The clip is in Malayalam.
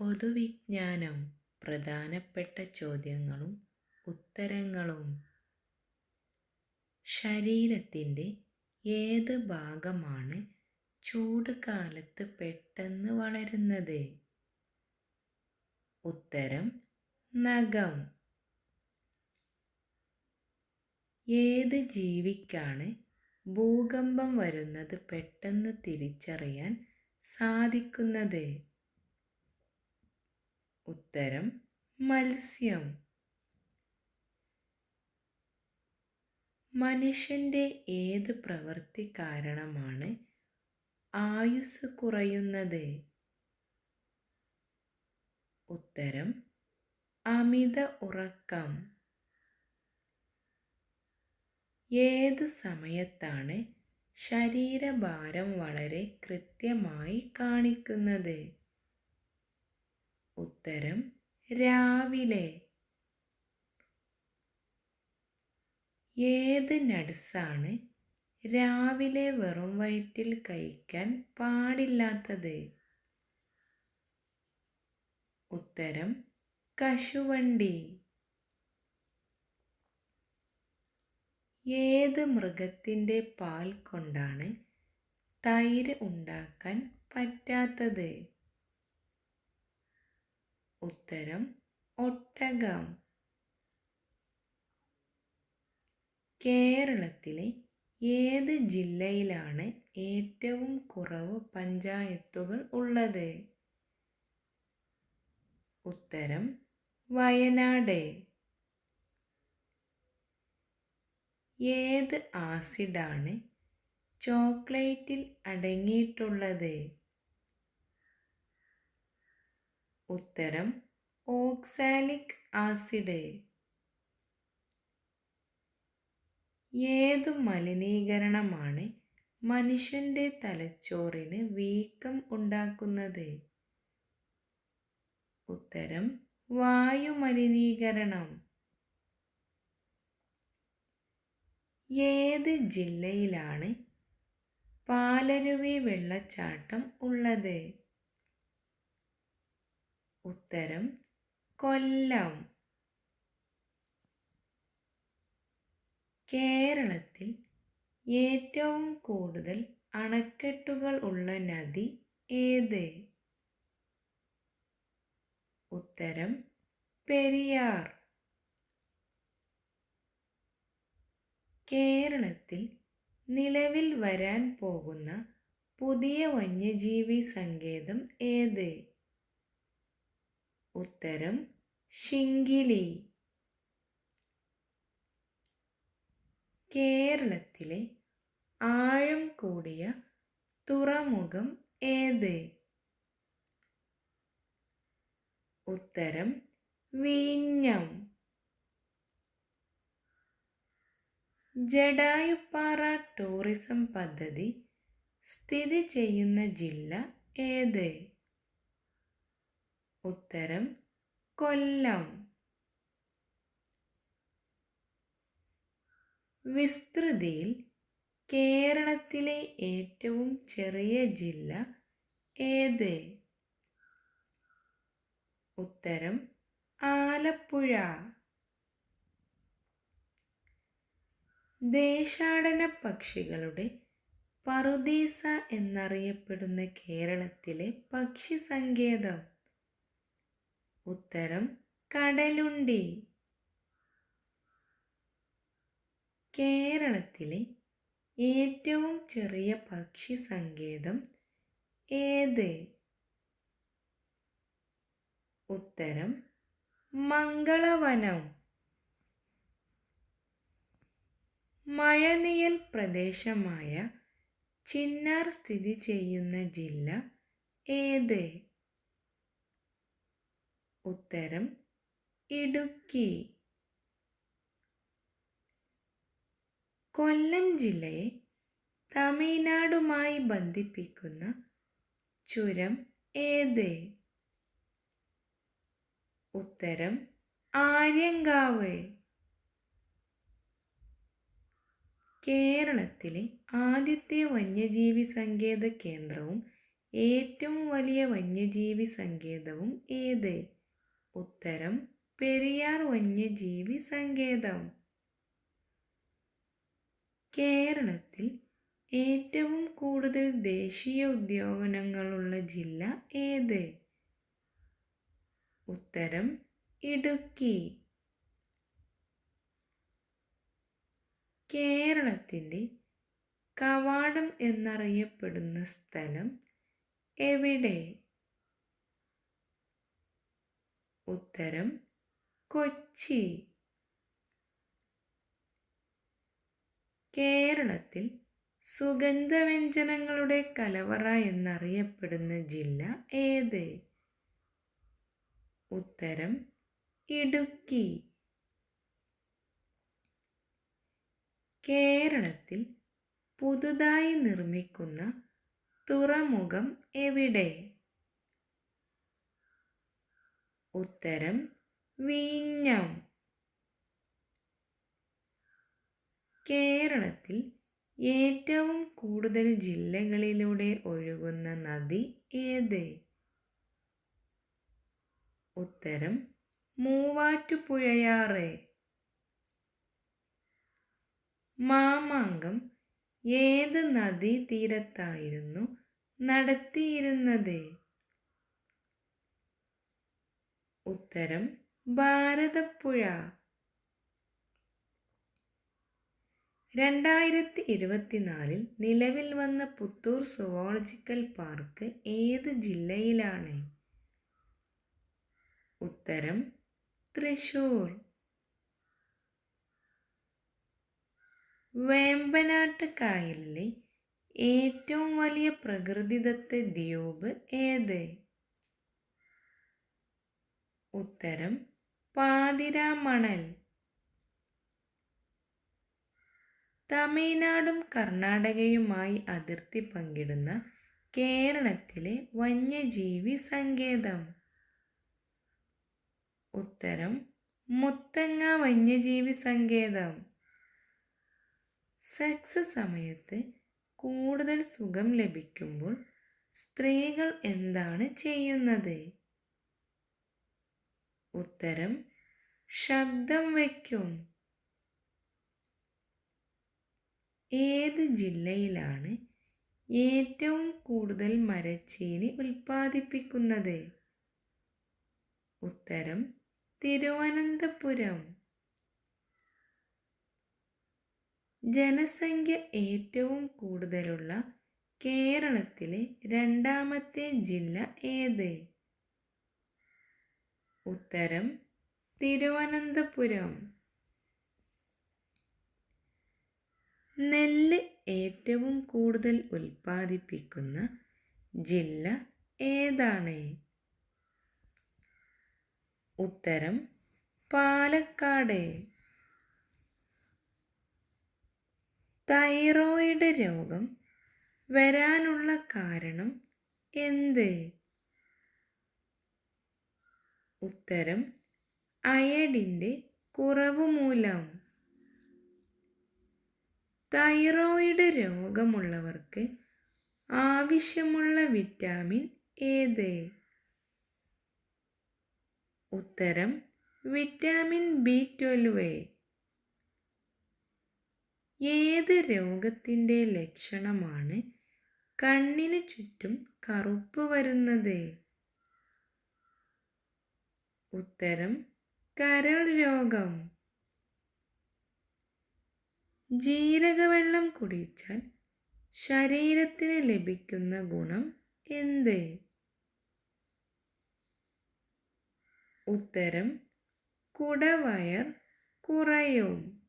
പൊതുവിജ്ഞാനം പ്രധാനപ്പെട്ട ചോദ്യങ്ങളും ഉത്തരങ്ങളും. ശരീരത്തിന്റെ ഏത് ഭാഗമാണ് ചൂട് കാലത്ത് പെട്ടെന്ന് വളരുന്നത്? ഉത്തരം നഖം. ഏത് ജീവിക്കാണ് ഭൂകമ്പം വരുന്നത് പെട്ടെന്ന് തിരിച്ചറിയാൻ സാധിക്കുന്നത്? ഉത്തരം മത്സ്യം. മനുഷ്യന്റെ ഏത് പ്രവൃത്തി കാരണമാണ് ആയുസ് കുറയുന്നത്? ഉത്തരം അമിത ഉറക്കം. ഏത് സമയത്താണ് ശരീരഭാരം വളരെ കൃത്യമായി കാണിക്കുന്നത്? ഉത്തരം രാവിലെ. ഏത് നട്സാണ് രാവിലെ വെറും വയറ്റിൽ കഴിക്കാൻ പാടില്ലാത്തത്? ഉത്തരം കശുവണ്ടി. ഏത് മൃഗത്തിന്റെ പാൽ കൊണ്ടാണ് തൈര് ഉണ്ടാക്കാൻ പറ്റാത്തത്? ഉത്തരം ഒട്ടകം. കേരളത്തിലെ ഏത് ജില്ലയിലാണ് ഏറ്റവും കുറവ് പഞ്ചായത്തുകൾ ഉള്ളത്? ഉത്തരം വയനാട്. ഏത് ആസിഡാണ് ചോക്ലേറ്റിൽ അടങ്ങിയിട്ടുള്ളത്? ഉത്തരം ഓക്സാലിക് ആസിഡ്. ഏതു മലിനീകരണമാണ് മനുഷ്യന്റെ തലച്ചോറിന് വീക്കം ഉണ്ടാക്കുന്നത്? ഉത്തരം വായുമലിനീകരണം ഏത് ജില്ലയിലാണ് പാലരുവി വെള്ളച്ചാട്ടം ഉള്ളത്? ഉത്തരം കൊല്ലം. കേരളത്തിൽ ഏറ്റവും കൂടുതൽ അണക്കെട്ടുകൾ ഉള്ള നദി ഏത്? ഉത്തരം പെരിയാർ. കേരളത്തിൽ നിലവിൽ വരാൻ പോകുന്ന പുതിയ വന്യജീവി സങ്കേതം ഏത്? ഉത്തരം ശിങ്കിലി കേരളത്തിലെ ആഴം കൂടിയ തുറമുഖം ഏത്? ഉത്തരം വീഞ്ഞം. ജഡായുപ്പാറ ടൂറിസം പദ്ധതി സ്ഥിതി ചെയ്യുന്ന ജില്ല ഏത്? ഉത്തരം കൊല്ലം. വിസ്തൃതിയിൽ കേരളത്തിലെ ഏറ്റവും ചെറിയ ജില്ല ഏത്? ഉത്തരം ആലപ്പുഴ. ദേശാടന പക്ഷികളുടെ പറുദീസ എന്നറിയപ്പെടുന്ന കേരളത്തിലെ പക്ഷി സങ്കേതം ഉത്തരം കടലുണ്ടി. കേരളത്തിലെ ഏറ്റവും ചെറിയ പക്ഷി സങ്കേതം ഏത്? ഉത്തരം മംഗളവനം. മഴനിയൽ പ്രദേശമായ ചിന്നാർ സ്ഥിതി ചെയ്യുന്ന ജില്ല ഏത്? ഉത്തരം ഇടുക്കി. കൊല്ലം ജില്ലയെ തമിഴ്നാടുമായി ബന്ധിപ്പിക്കുന്ന ചുരം ഏത്? ഉത്തരം ആര്യങ്കാവ്. കേരളത്തിലെ ആദ്യത്തെ വന്യജീവി സങ്കേത കേന്ദ്രവും ഏറ്റവും വലിയ വന്യജീവി സങ്കേതവും ഏത്? ഉത്തരം പെരിയാർ വന്യജീവി സങ്കേതം. കേരളത്തിൽ ഏറ്റവും കൂടുതൽ ദേശീയ ഉദ്യാനങ്ങളുള്ള ജില്ല ഏത്? ഉത്തരം ഇടുക്കി. കേരളത്തിന്റെ കവാടം എന്നറിയപ്പെടുന്ന സ്ഥലം എവിടെ? ഉത്തരം കൊച്ചി. കേരളത്തിൽ സുഗന്ധവ്യഞ്ജനങ്ങളുടെ കലവറ എന്നറിയപ്പെടുന്ന ജില്ല ഏത്? ഉത്തരം ഇടുക്കി. കേരളത്തിൽ പുതുതായി നിർമ്മിക്കുന്ന തുറമുഖം എവിടെ? ഉത്തരം വിഴിഞ്ഞം. കേരളത്തിൽ ഏറ്റവും കൂടുതൽ ജില്ലകളിലൂടെ ഒഴുകുന്ന നദി ഏത്? ഉത്തരം മൂവാറ്റുപുഴയാറ്. മാമാങ്കം ഏത് നദീതീരത്തായിരുന്നു നടത്തിയിരുന്നത്? ഉത്തരം ഭാരതപ്പുഴ. രണ്ടായിരത്തി ഇരുപത്തിനാലിൽ നിലവിൽ വന്ന പുത്തൂർ സുവോളജിക്കൽ പാർക്ക് ഏത് ജില്ലയിലാണ്? ഉത്തരം തൃശൂർ. വേമ്പനാട്ട് കായലിലെ ഏറ്റവും വലിയ പ്രകൃതിദത്ത ദ്വീപ് ഏത്? ഉത്തരം പാതിരാമണൽ തമിഴ്നാടും കർണാടകയുമായി അതിർത്തി പങ്കിടുന്ന കേരളത്തിലെ വന്യജീവി സങ്കേതം. ഉത്തരം മുത്തങ്ങ വന്യജീവി സങ്കേതം. സെക്സ് സമയത്ത് കൂടുതൽ സുഖം ലഭിക്കുമ്പോൾ സ്ത്രീകൾ എന്താണ് ചെയ്യുന്നത്? ഉത്തരം ശബ്ദം വയ്ക്കും. ഏത് ജില്ലയിലാണ് ഏറ്റവും കൂടുതൽ മരച്ചീനി ഉൽപ്പാദിപ്പിക്കുന്നത്? ഉത്തരം തിരുവനന്തപുരം. ജനസംഖ്യ ഏറ്റവും കൂടുതലുള്ള കേരളത്തിലെ രണ്ടാമത്തെ ജില്ല ഏത്? ഉത്തരം തിരുവനന്തപുരം. നെല്ല് ഏറ്റവും കൂടുതൽ ഉൽപ്പാദിപ്പിക്കുന്ന ജില്ല ഏതാണ്? ഉത്തരം പാലക്കാട്. തൈറോയിഡ് രോഗം വരാനുള്ള കാരണം എന്ത്? ഉത്തരം അയഡിന്റെ കുറവ് മൂലം തൈറോയിഡ് രോഗമുള്ളവർക്ക് ആവശ്യമുള്ള വിറ്റാമിൻ ഏത്? ഉത്തരം വിറ്റാമിൻ ബി ട്വൽവ്. ഏത് രോഗത്തിന്റെ ലക്ഷണമാണ് കണ്ണിന് ചുറ്റും കറുപ്പ് വരുന്നത്? ഉത്തരം കരൾ രോഗം. ജീരകവെള്ളം കുടിച്ചാൽ ശരീരത്തിന് ലഭിക്കുന്ന ഗുണം എന്ത്? ഉത്തരം കുടവയർ കുറയും.